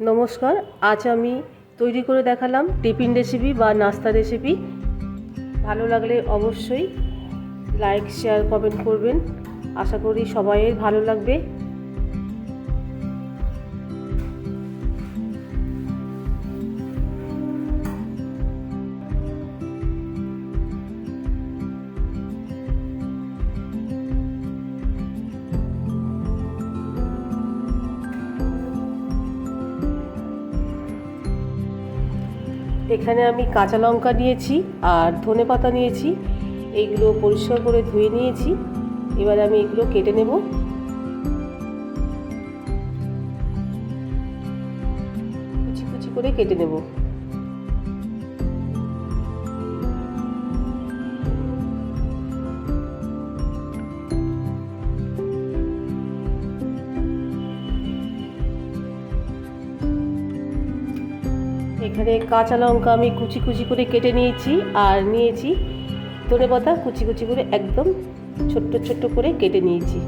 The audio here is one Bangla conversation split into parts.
নমস্কার, আজ আমি তৈরি করে দেখালাম টিফিন রেসিপি বা নাস্তা রেসিপি। ভালো লাগলে অবশ্যই লাইক, শেয়ার, কমেন্ট করবেন। আশা করি সবাইয়ের ভালো লাগবে। এখানে আমি কাঁচা লঙ্কা নিয়েছি আর ধনে পাতা নিয়েছি। এইগুলো পরিষ্কার করে ধুয়ে নিয়েছি। এবার আমি এগুলো কেটে নেব। কুচি কুচি করে কেটে নেব। এখানে কাঁচা লঙ্কা আমি কুচি কুচি করে কেটে নিয়েছি আর নিয়েছি ধনে পাতা কুচি কুচি করে একদম ছোট্ট ছোট্ট করে কেটে নিয়েছি।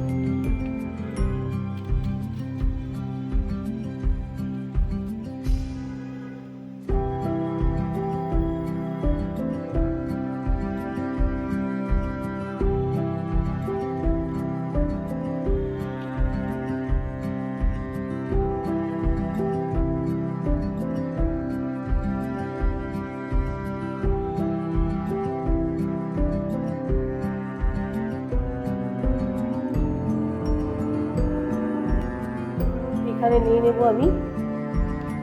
এখানে নিয়ে নেব আমি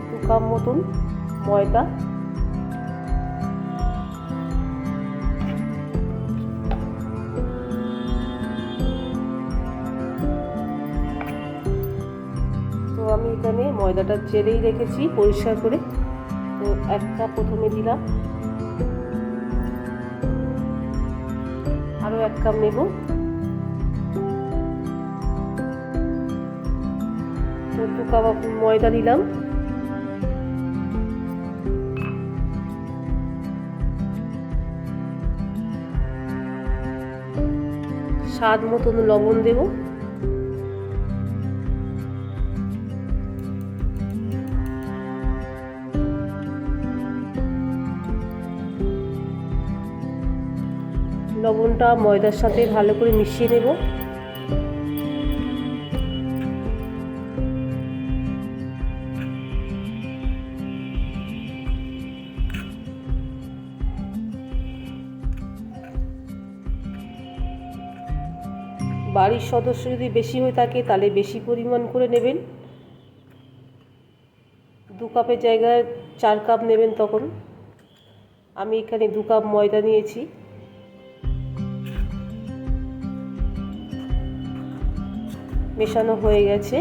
দু কাপ মতন ময়দা। তো আমি এখানে ময়দাটা চেলেই রেখেছি পরিষ্কার করে। তো এক কাপ প্রথমে দিলাম। আরও এক কাপ নেব। দু কাপ ময়দা দিলাম স্বাদ মতন লবণ দেব। লবণটা ময়দার সাথে ভালো করে মিশিয়ে নেব। বাড়ির সদস্য যদি বেশি হয়ে থাকে, তাহলে বেশি পরিমাণ করে নেবেন। দু কাপের জায়গায় চার কাপ নেবেন তখন। আমি এখানে দু কাপ ময়দা নিয়েছি। মেশানো হয়ে গেছে।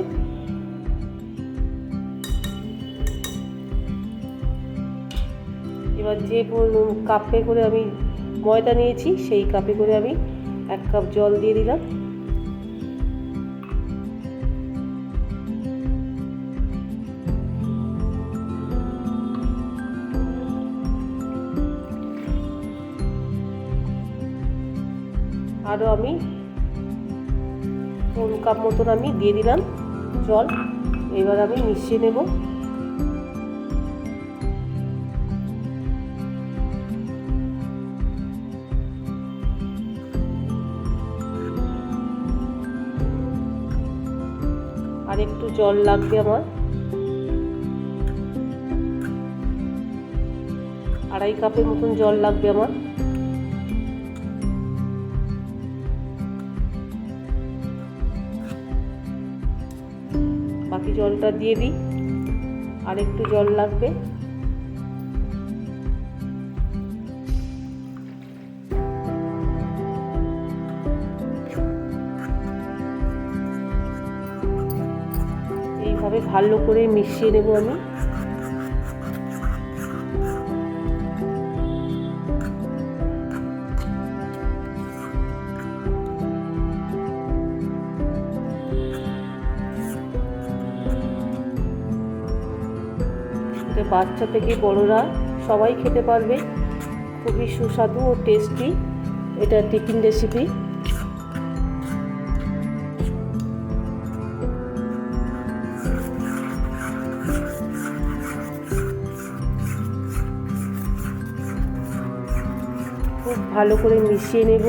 এবার যে কাপে করে আমি ময়দা নিয়েছি, সেই কাপে করে আমি এক কাপ জল দিয়ে দিলাম। আরও আমি কোন কাপ মতন আমি দিয়ে দিলাম, জল। এবার আমি মিশিয়ে নেব। আর একটু জল লাগবে আমার। আড়াই কাপের মতন জল লাগবে আমার। জলটা দিয়ে দিই। আর একটু জল লাগবে। এইভাবে ভালো করে মিশিয়ে নেব আমি। বাচ্চা থেকে বড়রা সবাই খেতে পারবে। খুবই সুস্বাদু ও টেস্টি এটা টিফিন রেসিপি খুব ভালো করে মিশিয়ে নেব।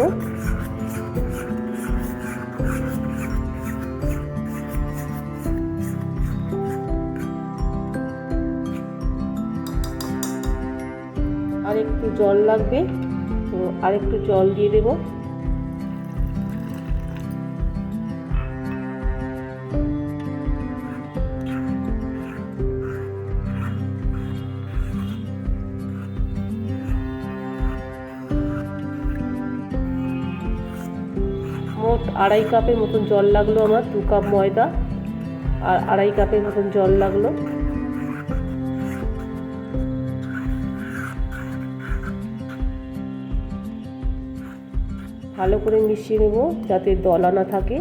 আর একটু জল লাগবে, তো আর একটু জল দিয়ে দেবো। মোট আড়াই কাপের মতন জল লাগল আমার, দু কাপ ময়দা, আর আড়াই কাপের মতন জল লাগল। ভালো করে মিশিয়ে নেব, যাতে দলা না থাকে।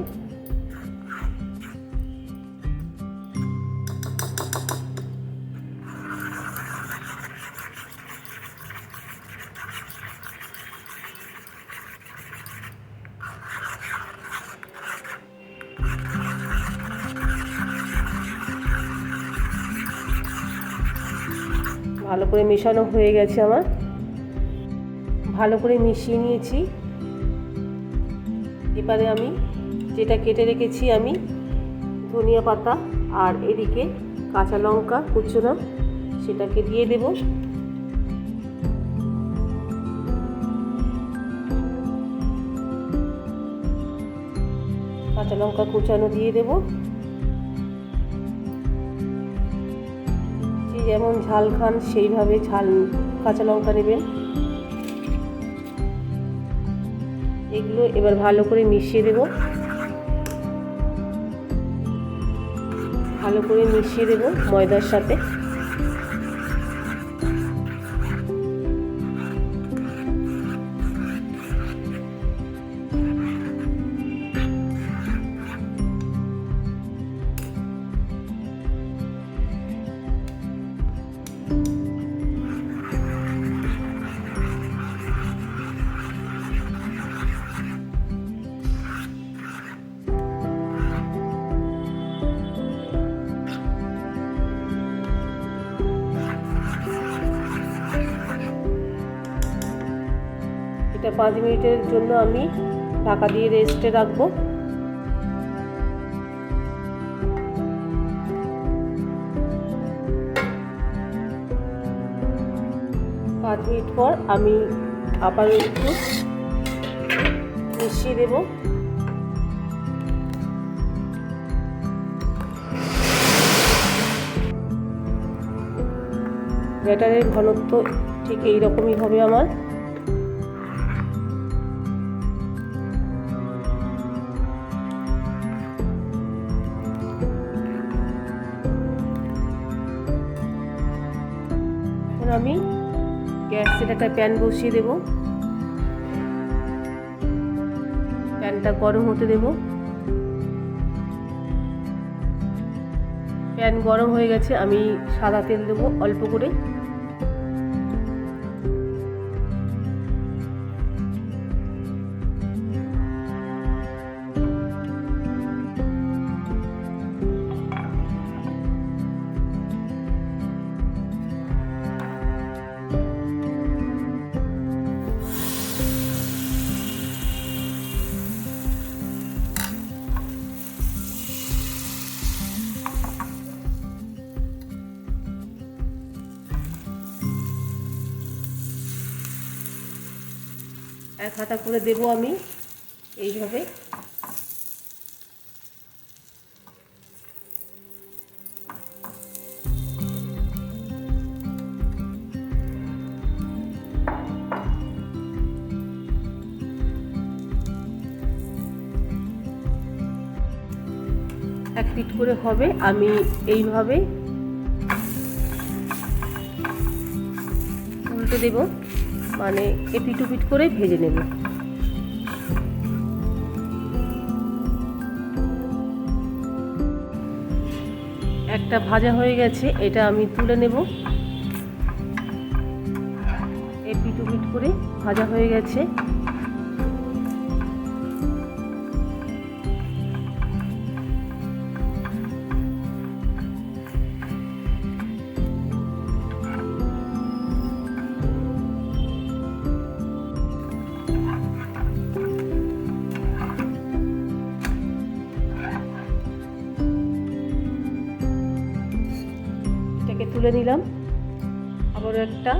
ভালো করে মেশানো হয়ে গেছে আমার। ভালো করে মিশিয়ে নিয়েছি। এবারে আমি, যেটা কেটে রেখেছি আমি, ধনিয়া পাতা আর এদিকে কাঁচা লঙ্কা কুচনো সেটাকে দিয়ে দেব। কাঁচা লঙ্কা কুচানো দিয়ে দেব। যেমন ঝাল খান, সেইভাবে ঝাল কাঁচা লঙ্কা নেবেন। এগুলো এবার ভালো করে মিশিয়ে দেব। ভালো করে মিশিয়ে দেব ময়দার সাথে। পাঁচ মিনিটের জন্য আমি ঢাকা দিয়ে রেস্টে রাখব। পাঁচ মিনিট পর আমি আবার একটু মিশিয়ে দেবো। ব্যাটারের ঘনত্ব ঠিক এই রকমই হবে আমার। গ্যাসের একটা প্যান বসিয়ে দেব। প্যানটা গরম হতে দেব। প্যান গরম হয়ে গেছে, আমি সাদা তেল দেবো অল্প করে। এক হাতা করে দেব আমি এইভাবে। এক পিট করে হবে আমি এইভাবে উল্টে দেব। মানে এপিট উপিট করে ভেজে নেব। একটা ভাজা হয়ে গেছে, এটা আমি তুলে নেব। এপিট উপিট করে ভাজা হয়ে গেছে। তুলে নিলাম আবারও একটা।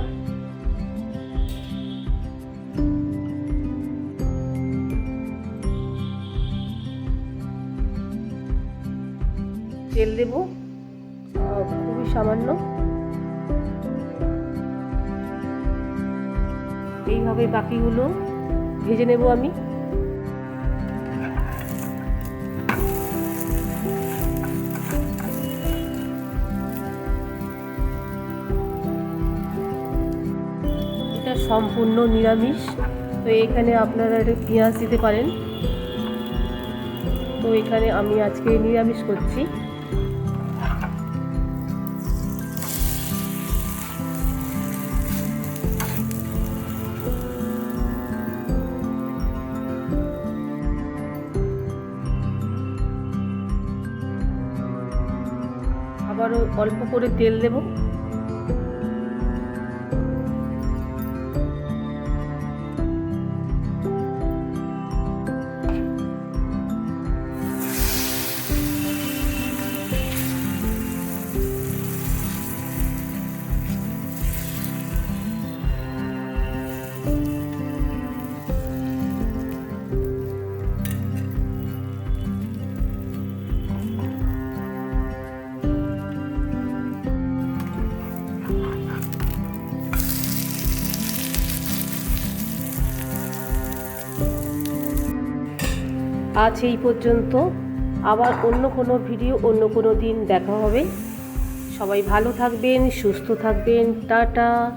তেল দেব। খুবই সামান্য। এইভাবে বাকিগুলো ভেজে নেব আমি। সম্পূর্ণ নিরামিষ। তো এখানে আপনারা একটু পেঁয়াজ দিতে পারেন। তো এখানে আমি আজকে নিরামিষ করছি। আবারও অল্প করে তেল দেব। আজ এই পর্যন্ত। আবার অন্য কোনো ভিডিও অন্য কোনো দিন দেখা হবে। সবাই ভালো থাকবেন, সুস্থ থাকবেন। টাটা।